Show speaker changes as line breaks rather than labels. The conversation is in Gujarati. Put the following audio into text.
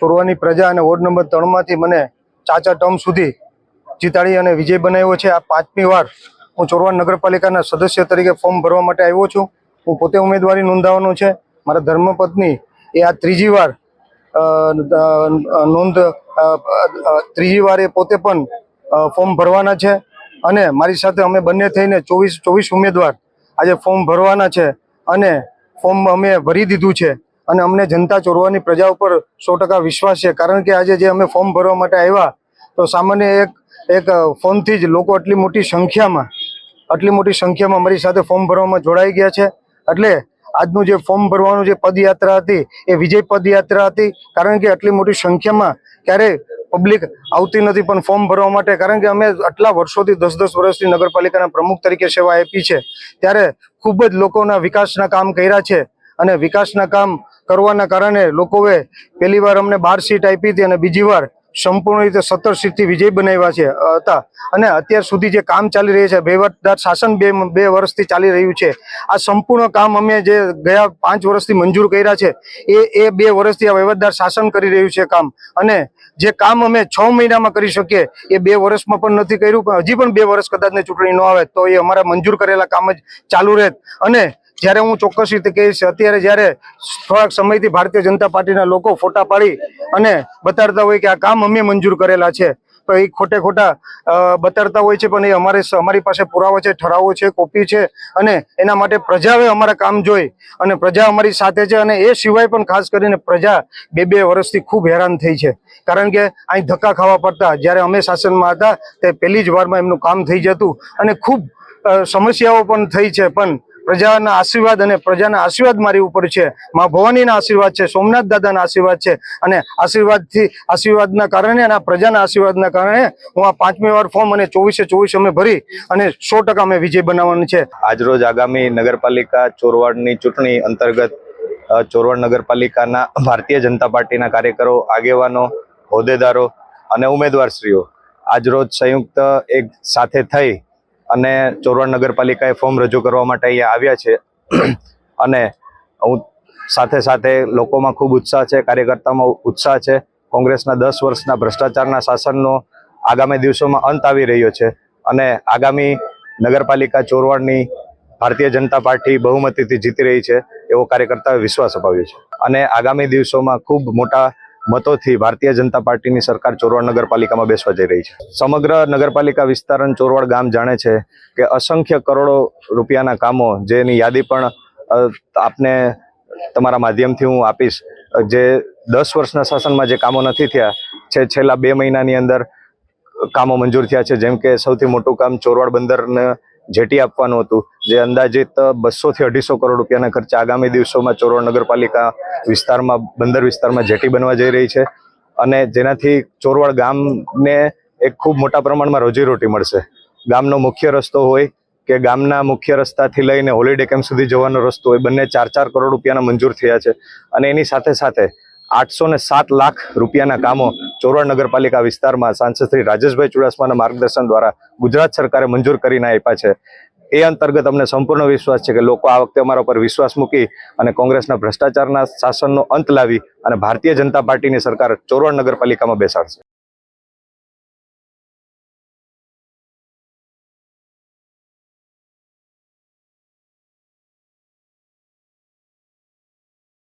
ચોરવાની પ્રજા અને વોર્ડ નંબર ત્રણમાંથી મને ચાચા ટર્મ સુધી જીતાડી અને વિજય બનાવ્યો છે. આ પાંચમી વાર હું ચોરવાડ નગરપાલિકાના સદસ્ય તરીકે ફોર્મ ભરવા માટે આવ્યો છું. હું પોતે ઉમેદવારી નોંધાવાનો છે. મારા ધર્મપત્ની એ આ ત્રીજી વાર નોંધ ત્રીજી વાર એ પોતે પણ ફોર્મ ભરવાના છે. અને મારી સાથે અમે બંને થઈને ચોવીસ ચોવીસ ઉમેદવાર આજે ફોર્મ ભરવાના છે અને ફોર્મ અમે ભરી દીધું છે. અને અમને જનતા ચોરવાની પ્રજા ઉપર સો વિશ્વાસ છે. કારણ કે આજે જે અમે ફોર્મ ભરવા માટે આવ્યા, તો સામાન્ય એક એક ફોનથી જ લોકો આટલી મોટી સંખ્યામાં, આટલી મોટી સંખ્યામાં અમારી સાથે ફોર્મ ભરવામાં જોડાઈ ગયા છે. એટલે આજનું જે ફોર્મ ભરવાનું જે પદયાત્રા હતી, એ વિજય પદયાત્રા હતી. કારણ કે આટલી મોટી સંખ્યામાં ક્યારેય પબ્લિક આવતી નથી પણ ફોર્મ ભરવા માટે. કારણ કે અમે આટલા વર્ષોથી દસ દસ વર્ષથી નગરપાલિકાના પ્રમુખ તરીકે સેવા આપી છે. ત્યારે ખૂબ જ લોકોના વિકાસના કામ કર્યા છે. અને વિકાસના કામ કરવાના કારણે લોકોએ પહેલી વાર અમને બાર સીટ આપી હતી અને બીજી વાર સંપૂર્ણ રીતે સત્તર સીટથી વિજય બનાવ્યા છે હતા. અને અત્યાર સુધી જે કામ ચાલી રહ્યું છે વહીવટદાર શાસન બે બે વર્ષથી ચાલી રહ્યું છે. આ સંપૂર્ણ કામ અમે જે ગયા પાંચ વર્ષથી મંજૂર કર્યા છે, એ એ બે વર્ષથી આ વહીવટદાર શાસન કરી રહ્યું છે કામ. અને જે કામ અમે છ મહિનામાં કરી શકીએ, એ બે વર્ષમાં પણ નથી કર્યું, પણ હજી પણ બે વર્ષ કદાચને ચૂંટણી ન આવે તો એ અમારા મંજૂર કરેલા કામ જ ચાલુ રહે અને જ્યારે હું ચોક્કસ રીતે કહીશ, અત્યારે જ્યારે થોડાક સમયથી ભારતીય જનતા પાર્ટીના લોકો ફોટા પાડી અને બતાડતા હોય કે આ કામ અમે મંજૂર કરેલા છે, તો એ ખોટે ખોટા બતાડતા હોય છે, પણ એ અમારે અમારી પાસે પુરાવો છે, ઠરાવો છે, કોપી છે અને એના માટે પ્રજાએ અમારા કામ જોઈ અને પ્રજા અમારી સાથે છે અને એ સિવાય પણ ખાસ કરીને પ્રજા બે બે વર્ષથી ખૂબ હેરાન થઈ છે. કારણ કે અહીં ધક્કા ખાવા પડતા, જ્યારે અમે શાસનમાં હતા, તે પહેલી જ વારમાં એમનું કામ થઈ જતું અને ખૂબ સમસ્યાઓ પણ થઈ છે, પણ પ્રજાના આશીર્વાદ અને પ્રજાના આશીર્વાદ મારી ઉપર છે. મા ભવાનીના આશીર્વાદ છે, સોમનાથ દાદાના આશીર્વાદ છે અને આશીર્વાદથી, આશીર્વાદના કારણે અને પ્રજાના આશીર્વાદના કારણે હું આ પાંચમી વાર ફોર્મ અને ચોવીસે, ચોવીસ અમે ભરી અને સો ટકા અમે વિજય બનાવવાનું છે.
આજરોજ આગામી નગરપાલિકા ચોરવાડની ચૂંટણી અંતર્ગત ચોરવાડ નગરપાલિકાના ભારતીય જનતા પાર્ટીના કાર્યકરો, આગેવાનો, હોદ્દેદારો અને ઉમેદવારશ્રીઓ આજરોજ સંયુક્ત એક સાથે થઈ અને ચોરવાડ નગરપાલિકાએ ફોર્મ રજૂ કરવા માટે અહીંયા આવ્યા છે. અને હું સાથે સાથે લોકોમાં ખૂબ ઉત્સાહ છે કાર્યકર્તામાં ઉત્સાહ છે. કોંગ્રેસના દસ વર્ષના ભ્રષ્ટાચારના શાસનનો આગામી દિવસોમાં અંત આવી રહ્યો છે. અને આગામી નગરપાલિકા ચોરવાડની ભારતીય જનતા પાર્ટી બહુમતીથી જીતી રહી છે એવો કાર્યકર્તાએ વિશ્વાસ અપાવ્યો છે. અને આગામી દિવસોમાં ખૂબ મોટા મતોથી ભારતીય જનતા પાર્ટીની સરકાર ચોરવાડ નગરપાલિકામાં બેસવા જઈ રહી છે. સમગ્ર નગરપાલિકા વિસ્તાર ચોરવાડ ગામ જાણે છે કે અસંખ્ય કરોડો રૂપિયાના કામો જેની યાદી પણ આપને તમારા માધ્યમથી હું આપીશ, જે દસ વર્ષના શાસનમાં જે કામો નથી થયા છે, છેલ્લા બે મહિનાની અંદર કામો મંજૂર થયા છે. જેમ કે સૌથી મોટું કામ ચોરવાડ બંદરને જેટી આપવાનું હતું, જે અંદાજિત બસો થી અઢીસો કરોડ રૂપિયાના ખર્ચે આગામી દિવસોમાં ચોરવાડ નગરપાલિકા વિસ્તારમાં, બંદર વિસ્તારમાં જેટી બનવા જઈ રહી છે. અને જેનાથી ચોરવાડ ગામને એક ખૂબ મોટા પ્રમાણમાં રોજીરોટી મળશે. ગામનો મુખ્ય રસ્તો હોય કે ગામના મુખ્ય રસ્તાથી લઈને હોલિડે કેમ્પ સુધી જવાનો રસ્તો હોય, બંને ચાર ચાર કરોડ રૂપિયાના મંજૂર થયા છે. અને એની સાથે સાથે આઠસો ને સાત લાખ રૂપિયાના કામો ચોરવાડ નગરપાલિકા વિસ્તારમાં સાંસદ શ્રી રાજેશભાઈ ચુડાસમાના માર્ગદર્શન દ્વારા ગુજરાત સરકારે મંજૂર કરીને આપ્યા છે. એ અંતર્ગત અમને સંપૂર્ણ વિશ્વાસ છે કે લોકો આ વખતે અમારા પર વિશ્વાસ મૂકી અને કોંગ્રેસના ભ્રષ્ટાચારના શાસનનો અંત લાવી અને ભારતીય જનતા પાર્ટીની સરકાર ચોરવાડ નગરપાલિકામાં બેસાડશે.